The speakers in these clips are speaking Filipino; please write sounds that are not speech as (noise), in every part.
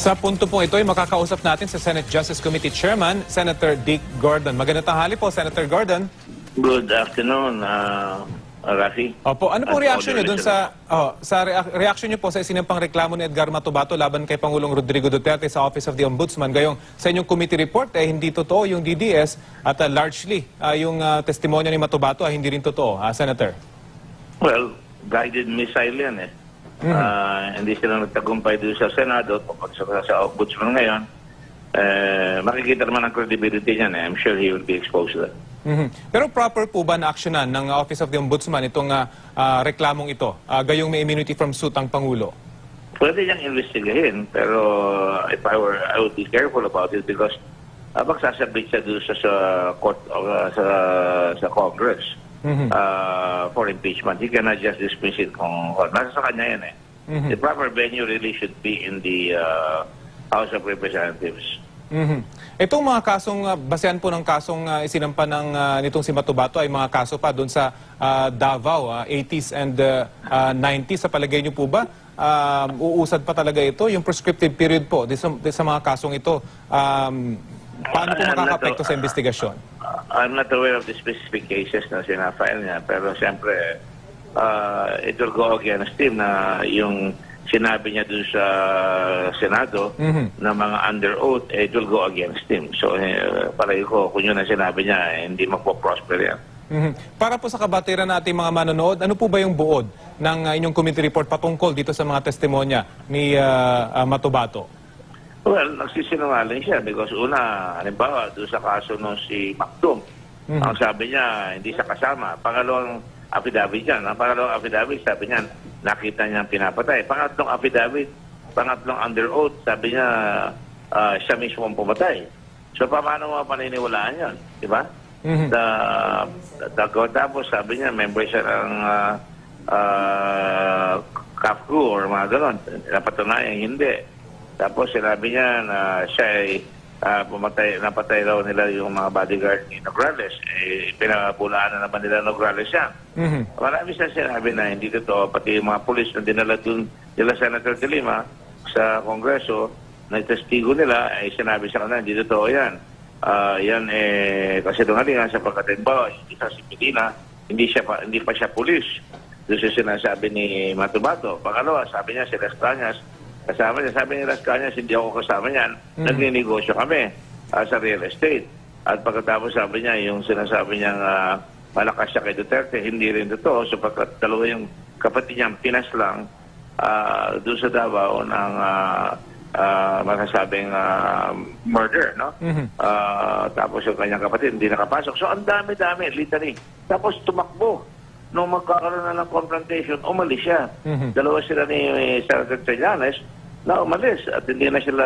Sa punto pong ito ay makakausap natin sa Senate Justice Committee Chairman, Senator Dick Gordon. Magandang tanghali po, Senator Gordon. Good afternoon, uh, Rafi. Opo, ano pong reaction niyo dun sa oh, sa rea- reaction niyo po sa isinampang reklamo ni Edgar Matubato laban kay Pangulong Rodrigo Duterte sa Office of the Ombudsman? Gayong sa inyong committee report eh hindi totoo yung DDS at uh, largely ah, yung ah, testimonya ni Matubato ay hindi rin totoo, ah, Senator. Well, guided missile yan eh. Ah, hindi sila nagtagumpay doon sa Senado tungkol sa, sa Ombudsman ngayon. Eh, makikita naman ang credibility niyan eh. I'm sure he will be exposed to that. Mhm. Pero proper po ba na aksyonan ng Office of the Ombudsman itong ah, ah, reklamong ito? Ah, gayong may immunity from suit ang Pangulo? Pwede niyang investigahin, pero if I were, I would be careful about it because uh, magsasabit siya doon sa, sa court uh, sa, sa Congress uh, for impeachment. He cannot just dismiss it kung nasa sa kanya yan eh. The proper venue really should be in the uh, House of Representatives. Mhm. Itong mga kasong, ah, basehan po ng kasong ah, isinampa ng ah, nitong si Matubato ay mga kaso pa doon sa ah, Davao, ah, 80s and ah, ah, 90s. Sa palagay niyo po ba, um, uusad pa talaga ito? Yung prescriptive period po di sa, di sa mga kasong ito, um, paano po makakapekto sa investigasyon? Uh, I'm not aware of the specific cases na sinafile niya, pero siyempre, uh, it will go against him na yung sinabi niya doon sa Senado na mga under oath, eh, it will go against him. So, eh, palagi ko, kung yun ang sinabi niya, eh, hindi magpo-prosper yan. Mhm. Para po sa kabatiran nating mga manonood, ano po ba yung buod ng ah, inyong committee report patungkol dito sa mga testimonya ni ah, ah, Matubato? Well, nagsisinungaling siya because una, halimbawa, doon sa kaso nung si Macdum, ang sabi niya, hindi siya kasama. Pangalawang affidavit yan. Ang pangalawang affidavit, sabi niya, nakita niya pinapatay. Pangatlong affidavit, pangatlong under oath, sabi niya, ah, siya mismo ang pumatay. So, paano mo paniniwalaan yan? Di ba? Mhm. Da, da, tapos sabi niya, member siya ng uh, uh, CAFCU or mga ganon. Napatunayan, hindi. Tapos sinabi niya na siya ay ah, pumatay, napatay raw nila yung mga bodyguard ni Nograles. Eh, pinabulaan na naman nila Nograles yan. Mhm. Marami siya sinabi na hindi totoo, pati yung mga pulis na dinala dun nila Senator De Lima sa Kongreso, na testigo nila, ay sinabi sa kanila, hindi totoo yan. Ah, yan eh, kasi dungalingan sa pagkatimbawa, yung isa si Medina, hindi, siya pa, hindi pa siya pulis. Doon siya sinasabi ni Matubato. Pangalawa, sabi niya si Cañas, kasama niya, sabi ni Las Cañas, hindi ako kasama niyan. Nagninegosyo kami ah, sa real estate. At pagkatapos sabi niya, yung sinasabi niyang ah, malakas siya kay Duterte, hindi rin totoo. Sapagkat dalawa yung kapatid niyang Pinas lang ah, doon sa Davao ng ah, ah, masasabing ah, murder, no? Ah, tapos yung kanyang kapatid hindi nakapasok. So ang dami-dami, literally. Tapos tumakbo. Nung magkakaroon na ng confrontation, umalis siya. Dalawa sila ni eh, Senator Trillanes na umalis at hindi na sila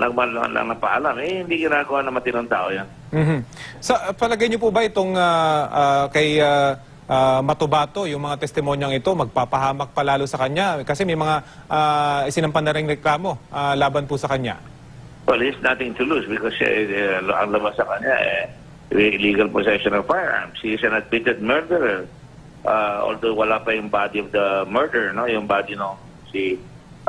nagman lang ng paalam. Eh, hindi ginagawa na matinong tao yan. Mhm. Sa palagay niyo po ba itong ah, ah, kay ah, ah, Matubato, yung mga testimonyang ito, magpapahamak palalo sa kanya? Kasi may mga uh, isinampan na rin reklamo ah, laban po sa kanya. Well, he has nothing to lose because eh, eh, ang labas sa kanya eh, illegal possession of firearms. He is an admitted murderer. Uh, although wala pa yung body of the murder, no? Yung body no si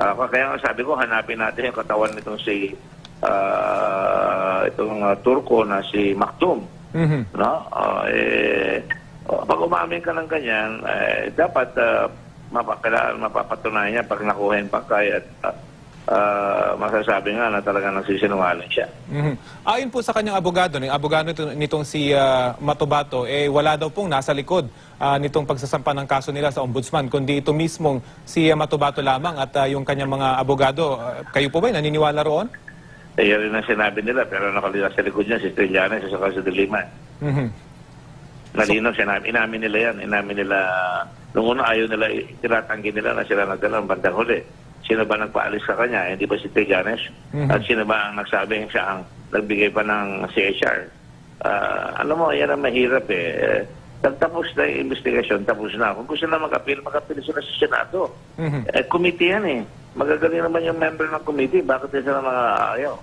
ah, kaya nga sabi ko hanapin natin yung katawan nitong si ah, itong ah, Turko na si Maktoum. Mhm. No? Ah, eh, oh, pag umamin ka ng ganyan, eh, dapat uh, mapakailangan, mapapatunayan niya pag nakuha yung pagkay at ah, ah, masasabi nga na talaga nagsisinungaling siya. Mhm. Ayon po sa kanyang abogado, ng abogado nito- nitong si ah, Matubato, eh wala daw pong nasa likod ah, nitong pagsasampa ng kaso nila sa ombudsman, kundi ito mismong si ah, Matubato lamang at ah, yung kanyang mga abogado. Ah, kayo po ba naniniwala roon? Eh, yan rin ang sinabi nila, pero nakalila sa likod niya si Trillanes sa si De Lima. Mhm. Malinaw, sinabi, inamin nila yan. Inamin nila, nung una ayaw nila, tinatanggi nila na sila nagdala ng bandang huli. Sino ba nagpaalis sa kanya? Hindi ba si Trillanes? At sino ba ang nagsabing siya ang nagbigay pa ng CHR? Ah, alam mo, yan ang mahirap eh. Eh, Tapos na yung investigasyon, tapos na. Kung gusto na mag-appeal, mag-appeal sila sa Senado. Mhm. Eh, committee yan eh. Magagaling naman yung member ng committee. Bakit sila mga ayaw?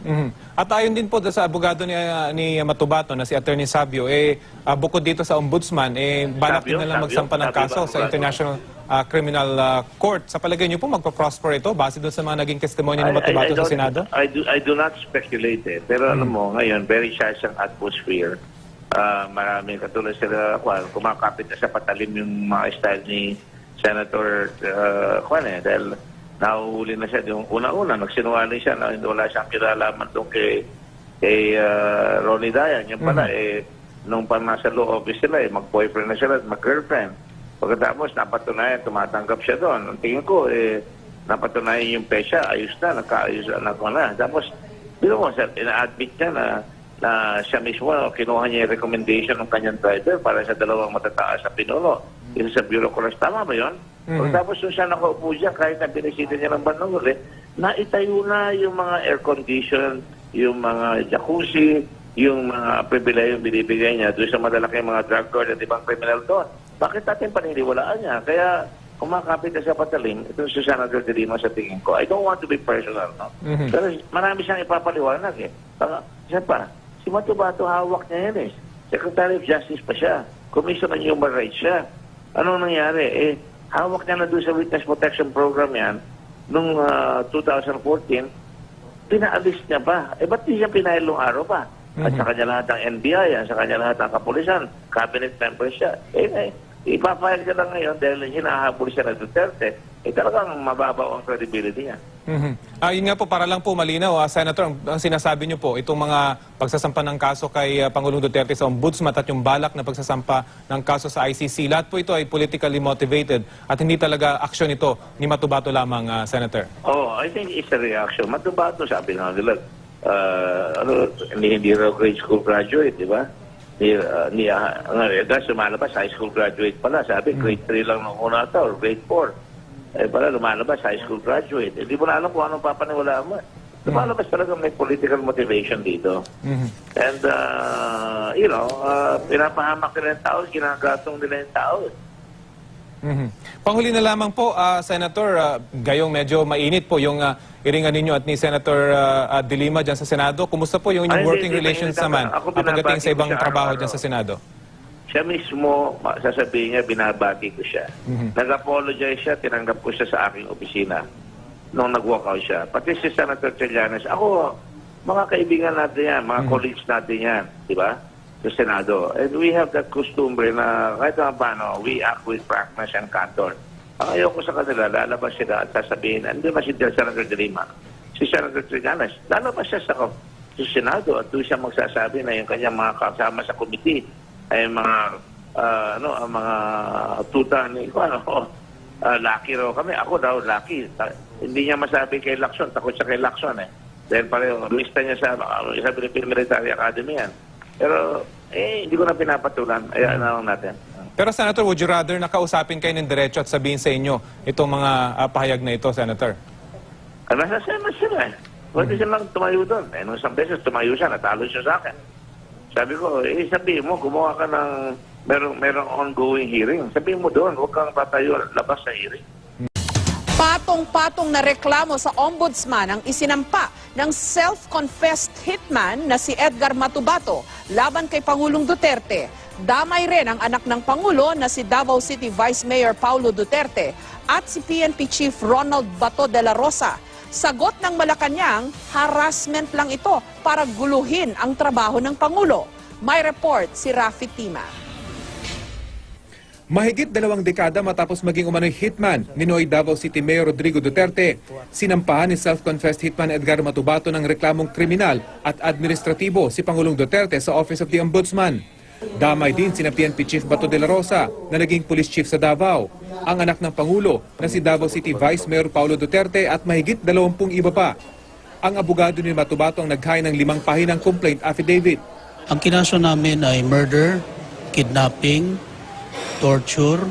Mhm. At ayon din po sa abogado ni, ah, ni Matubato na si Attorney Sabio, eh, ah, bukod dito sa ombudsman, eh, balak Sabio? din na lang Sabio? magsampa ng Sabio ba kaso sa? International ah, criminal ah, court. Sa palagay niyo po, magpa-prosper ito base doon sa mga naging testimonya Matubato I sa Senado? I do, I do not speculate eh. Pero alam mo, ngayon, very shy ang atmosphere. Ah, marami katulad sila, kwan, kumakapit na sa patalim yung mga style ni Senator uh, kwan eh. Dahil nahuhuli na siya. Yung una-una, nagsinungaling siya na hindi wala siyang kinalaman doon kay, kay ah, Ronnie Dayan. Yan pala, eh, nung pa nasa law office sila, eh, mag-boyfriend na sila at mag-girlfriend. Pagkatapos, napatunayan, tumatanggap siya doon. Ang tingin ko, eh, napatunayan yung pesya, ayos na, nagkaayos na ako na. Tapos, biro mo, sir, ina-admit niya na, na siya mismo, kinuha niya yung recommendation ng kanyang driver para sa dalawang matataas sa pinuno. Isa sa bureaucrats, tama ba yun? Pagkatapos yung siya nakaupo siya, kahit na binisita niya ng bandang huli, naitayo na yung mga air condition, yung mga jacuzzi, yung mga pribilehyo binibigay niya doon sa madalaking mga drug court at ibang criminal doon. Bakit natin paniniwalaan niya? Kaya kumakapit na sa patalim, ito si Senator De Lima sa tingin ko. I don't want to be personal, no? Mhm. Pero marami siyang ipapaliwanag eh. Baka, siya pa, si Matubato hawak niya yan eh. Secretary of Justice pa siya. Commission on Human Rights siya. Anong nangyari? Eh, hawak niya na doon sa Witness Protection Program yan nung ah, 2014 pinaalis niya pa. Eh, ba't di siya pinahil nung araw pa? At sa kanya lahat ng NBI, at sa kanya lahat ng kapulisan, cabinet member siya. Eh, eh ipapahil siya lang ngayon dahil hinahabol siya ng Duterte. Eh, talagang mababaw ang credibility niya. Mhm. Ah, yun nga po, para lang po malinaw, ah, Senator, ang, ang sinasabi niyo po, itong mga pagsasampa ng kaso kay ah, Pangulong Duterte sa Ombudsman at yung balak na pagsasampa ng kaso sa ICC, lahat po ito ay politically motivated at hindi talaga aksyon ito ni Matubato lamang, ah, Senator. Oh, I think it's a reaction. Matubato, sabi nga nila, uh, ano, hindi, hindi raw grade school graduate, di ba? Ni, uh, ni, uh, ang uh, lumalabas, high school graduate pala. Sabi, grade 3 lang nung una ata, or grade 4. Eh, pala lumalabas, high school graduate. Hindi mo na alam kung anong papaniwalaan mo. Lumalabas talaga may political motivation dito. Mhm. And, uh, you know, uh, pinapahamak nila yung tao, ginagatong nila yung tao. Mhm. Panghuli na lamang po, ah, Senator, ah, gayong medyo mainit po yung ah, iringan ninyo at ni Senator ah, ah, De Lima dyan sa Senado. Kumusta po yung inyong Ay, hindi, working hindi, relations mainit naman ako. Pagdating sa ibang trabaho dyan sa Senado? Siya mismo, sasabihin niya, binabati ko siya. Nag-apologize siya, tinanggap ko siya sa aking opisina nung nag-walkout siya. Pati si Senator Trillanes, ako, mga kaibigan natin yan, mga colleagues natin yan, di ba? Sa Senado. And we have that customary na kahit naman paano, we act with frankness and candor. Ang ayoko sa kanila, lalabas sila at sasabihin, hindi ba si Senator De Lima? Si Senator Trillanes, lalabas siya sa, sa Senado at doon siya magsasabi na yung kanyang mga kasama sa committee ay mga ah, ano ang mga tuta ni ko ano (laughs) ah, lucky raw kami ako daw lucky Ta- hindi niya masabi kay Lacson takot siya kay Lacson eh dahil pareho lista niya sa uh, sa Philippine Military Academy yan pero eh hindi ko na pinapatulan. Ayan na lang natin. Pero Senator, would you rather nakausapin kayo ng diretso at sabihin sa inyo itong mga ah, pahayag na ito, Senator? ah, nasa Senate sila eh. Pwede silang tumayo doon. Eh nung isang beses tumayo siya natalo siya sa akin. Sabi ko eh sabihin mo gumawa ka ng merong, merong ongoing hearing. Sabihin mo doon huwag kang tatayo labas sa hearing Patong-patong na reklamo sa ombudsman ang isinampa ng self-confessed hitman na si Edgar Matubato laban kay Pangulong Duterte. Damay rin ang anak ng Pangulo na si Davao City Vice Mayor Paulo Duterte at si PNP Chief Ronald Bato de la Rosa. Sagot ng Malacanang, harassment lang ito para guluhin ang trabaho ng Pangulo. May report si Rafi Tima. Mahigit dalawang dekada matapos maging umano'y hitman ni Noy Davao City Mayor Rodrigo Duterte, sinampahan ni self-confessed hitman Edgar Matubato ng reklamong kriminal at administratibo si Pangulong Duterte sa Office of the Ombudsman. Damay din sina PNP Chief Bato de la Rosa na naging police chief sa Davao, ang anak ng Pangulo na si Davao City Vice Mayor Paulo Duterte at mahigit dalawampung iba pa. Ang abogado ni Matubato ang naghain ng limang pahinang complaint affidavit. Ang kinaso namin ay murder, kidnapping, torture,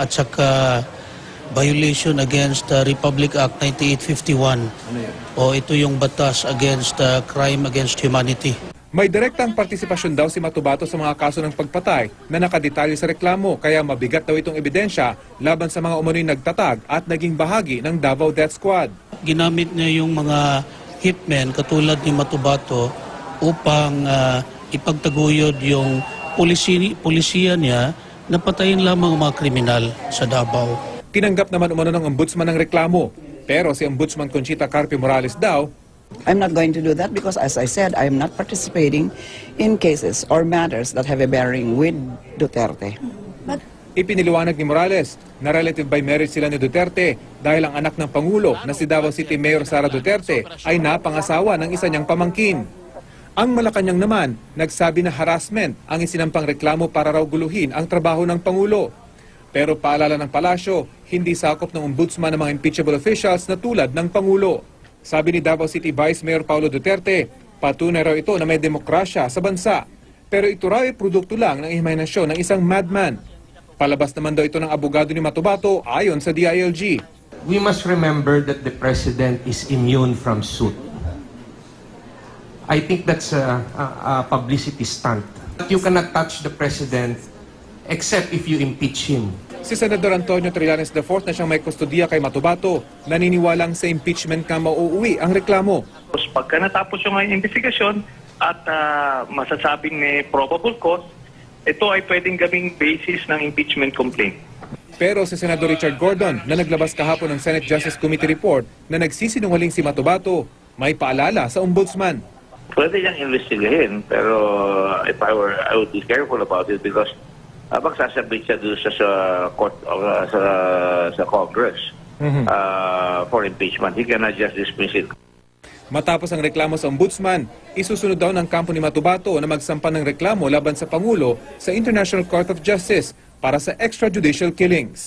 at saka violation against the Republic Act 9851. O ito yung batas against uh, crime against humanity. May direktang partisipasyon daw si Matubato sa mga kaso ng pagpatay na nakadetalye sa reklamo kaya mabigat daw itong ebidensya laban sa mga umano'y nagtatag at naging bahagi ng Davao Death Squad. Ginamit niya yung mga hitmen katulad ni Matubato upang uh, ipagtaguyod yung polisi, polisiya niya na patayin lamang ang mga kriminal sa Davao. Tinanggap naman umano ng ombudsman ang reklamo. Pero si Ombudsman Conchita Carpio Morales daw, I'm not going to do that because, as I said, I am not participating in cases or matters that have a bearing with Duterte. Ipiniliwanag ni Morales na relative by marriage sila ni Duterte dahil ang anak ng Pangulo na si Davao City Mayor Sara Duterte ay napangasawa ng isa niyang pamangkin. Ang Malacanang naman, nagsabi na harassment ang isinampang reklamo para raw guluhin ang trabaho ng Pangulo. Pero paalala ng palasyo, hindi sakop ng ombudsman ng mga impeachable officials na tulad ng Pangulo. Sabi ni Davao City Vice Mayor Paulo Duterte, patunay raw ito na may demokrasya sa bansa. Pero ito raw ay produkto lang ng imahinasyon ng isang madman. Palabas naman daw ito ng abogado ni Matubato ayon sa DILG. we must remember that the president is immune from suit. I think that's a, a, a publicity stunt. You cannot touch the president except if you impeach him. Si Senador Antonio Trillanes IV na siyang may kustodiya kay Matubato, naniniwalang sa impeachment ka mauuwi ang reklamo. Pagka natapos yung uh, investigasyon at ah, masasabing may probable cause, ito ay pwedeng gawing basis ng impeachment complaint. Pero si Senador Richard Gordon na naglabas kahapon ng Senate Justice Committee report na nagsisinungaling si Matubato, may paalala sa ombudsman. Pwede niyang investigahin, pero if I were, I would be careful about it because habang sasabit siya doon sa, sa court of, uh, sa, sa Congress uh, for impeachment, he cannot just dismiss it. Matapos ang reklamo sa ombudsman, isusunod daw ng kampo ni Matubato na magsampa ng reklamo laban sa Pangulo sa International Court of Justice para sa extrajudicial killings.